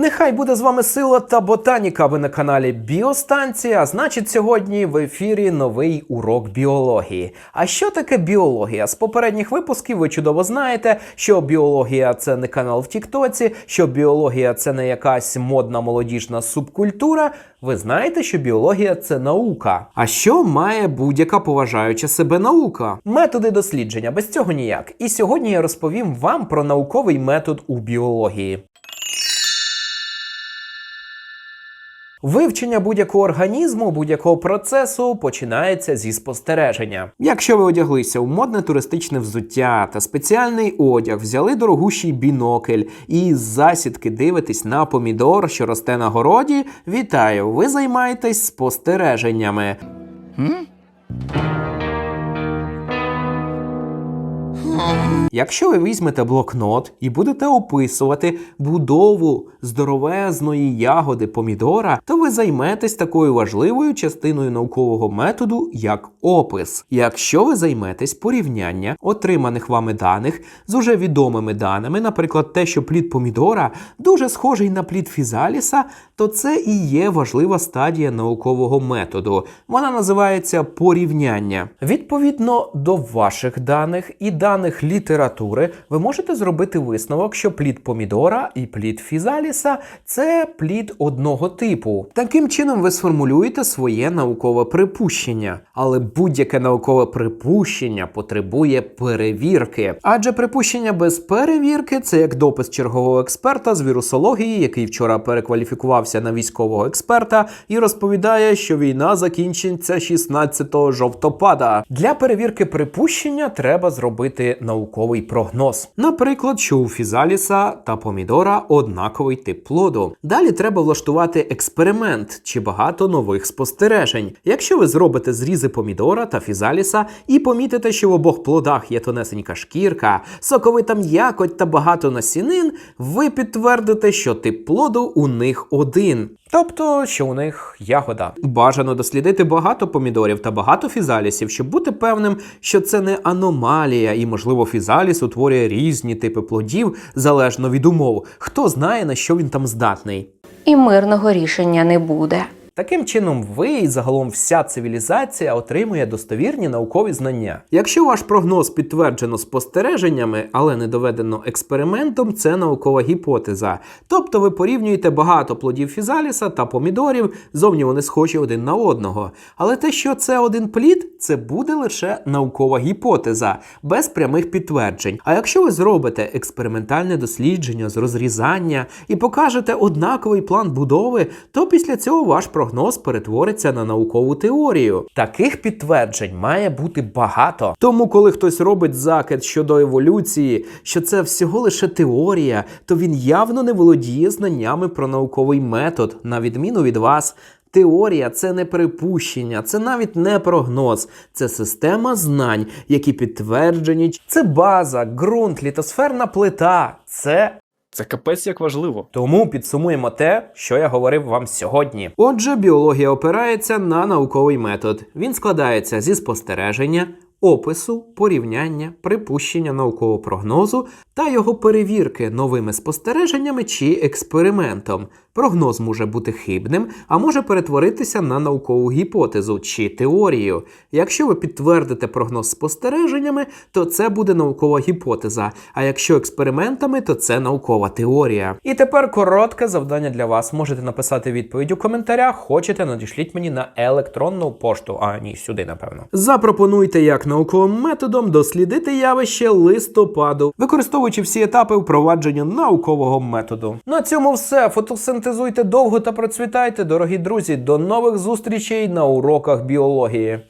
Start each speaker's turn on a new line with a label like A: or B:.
A: Нехай буде з вами сила та ботаніка. Ви на каналі Біостанція. Значить, сьогодні в ефірі новий урок біології. А що таке біологія? З попередніх випусків ви чудово знаєте, що біологія це не канал в Тіктоці, що біологія це не якась модна молодіжна субкультура. Ви знаєте, що біологія це наука. А що має будь-яка поважаюча себе наука? Методи дослідження без цього ніяк. І сьогодні я розповім вам про науковий метод у біології. Вивчення будь-якого організму, будь-якого процесу починається зі спостереження. Якщо ви одяглися у модне туристичне взуття та спеціальний одяг, взяли дорогущий бінокль і з засідки дивитесь на помідор, що росте на городі, вітаю! Ви займаєтесь спостереженнями. Якщо ви візьмете блокнот і будете описувати будову здоровезної ягоди помідора, то ви займетесь такою важливою частиною наукового методу, як опис. Якщо ви займетесь порівняння отриманих вами даних з уже відомими даними, наприклад, те, що плід помідора дуже схожий на плід фізаліса, то це і є важлива стадія наукового методу. Вона називається порівняння. Відповідно до ваших даних і даних літератури, ви можете зробити висновок, що плід помідора і плід фізаліса це плід одного типу. Таким чином ви сформулюєте своє наукове припущення, але будь-яке наукове припущення потребує перевірки. Адже припущення без перевірки це як допис чергового експерта з вірусології, який вчора перекваліфікувався на військового експерта і розповідає, що війна закінчиться 16 жовтопада. Для перевірки припущення треба зробити науковий прогноз. Наприклад, що у фізаліса та помідора однаковий тип плоду. Далі треба влаштувати експеримент чи багато нових спостережень. Якщо ви зробите зрізи помідора та фізаліса і помітите, що в обох плодах є тонесенька шкірка, соковита м'якоть та багато насінин, ви підтвердите, що тип плоду у них один. Тобто, що у них ягода. Бажано дослідити багато помідорів та багато фізалісів, щоб бути певним, що це не аномалія, і, можливо, фізаліс утворює різні типи плодів залежно від умов. Хто знає, на що він там здатний.
B: І мирного рішення не буде.
A: Таким чином, ви і загалом вся цивілізація отримує достовірні наукові знання. Якщо ваш прогноз підтверджено спостереженнями, але не доведено експериментом, це наукова гіпотеза. Тобто ви порівнюєте багато плодів фізаліса та помідорів, зовні вони схожі один на одного. Але те, що це один плід, це буде лише наукова гіпотеза, без прямих підтверджень. А якщо ви зробите експериментальне дослідження з розрізання і покажете однаковий план будови, то після цього ваш прогноз перетвориться на наукову теорію. Таких підтверджень має бути багато. Тому, коли хтось робить закид щодо еволюції, що це всього лише теорія, то він явно не володіє знаннями про науковий метод, на відміну від вас. Теорія це не припущення, це навіть не прогноз, це система знань, які підтверджені. Це база, ґрунт, літосферна плита. Це
C: Це капець як важливо.
A: тому підсумуємо те, що я говорив вам сьогодні. Отже, біологія опирається на науковий метод. Він складається зі спостереження, опису, порівняння, припущення наукового прогнозу та його перевірки новими спостереженнями чи експериментом. Прогноз може бути хибним, а може перетворитися на наукову гіпотезу чи теорію. Якщо ви підтвердите прогноз спостереженнями, то це буде наукова гіпотеза. А якщо експериментами, то це наукова теорія. І тепер коротке завдання для вас. Можете написати відповідь у коментарях. Хочете, надішліть мені на електронну пошту. А ні, сюди, напевно. Запропонуйте, як науковим методом дослідити явище листопаду, використовуючи всі етапи впровадження наукового методу. На цьому все. Фотосинтезуйте довго та процвітайте, дорогі друзі. До нових зустрічей на уроках біології.